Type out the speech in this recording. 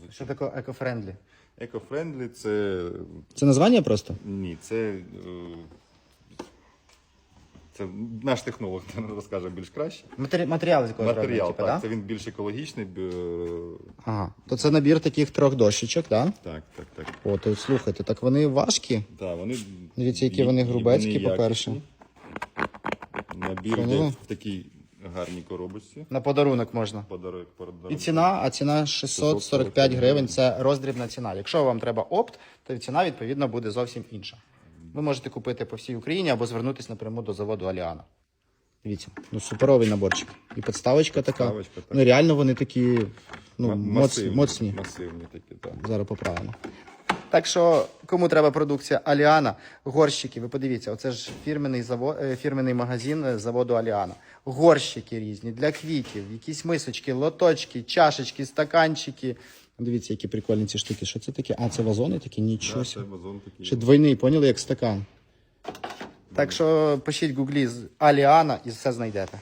вазочок. Що таке екофрендлі? Екофрендлі це Це названня просто? ні, це, е, це наш технолог розкаже більш краще. Матері... Матеріал, з якого Матеріал, типу, так, да? це він більш екологічний. б- е, Ага. То це набір таких трьох дощечок, так? Так, так, так. О, то слухайте, так вони важкі. Да, вони, Дивіться, які вони грубецькі, вони по-перше. якісні. Набір йде в такій гарній коробочці. На подарунок можна. Подарок, подарок. І ціна, а ціна 645 гривень це роздрібна ціна. Якщо вам треба опт, то ціна відповідно буде зовсім інша. Ви можете купити по всій Україні або звернутися напряму до заводу Аліана. Дивіться, ну суперовий наборчик. І підставочка така. Підставочка, так. Ну реально вони такі ну, масивні, моцні. Масивні такі, так. Зараз поправимо. Так що, кому треба продукція Аліана, горщики, ви подивіться, оце ж фірменний, заво... е, фірменний магазин е, заводу Аліана. Горщики різні для квітів, якісь мисочки, лоточки, чашечки, стаканчики. Дивіться, які прикольні ці штуки. Що це таке? А, це вазони такі? Нічого. Да, це вазон такий. Ще двойний, поняли, як стакан. Так що пишіть гуглі з Аліана і все знайдете.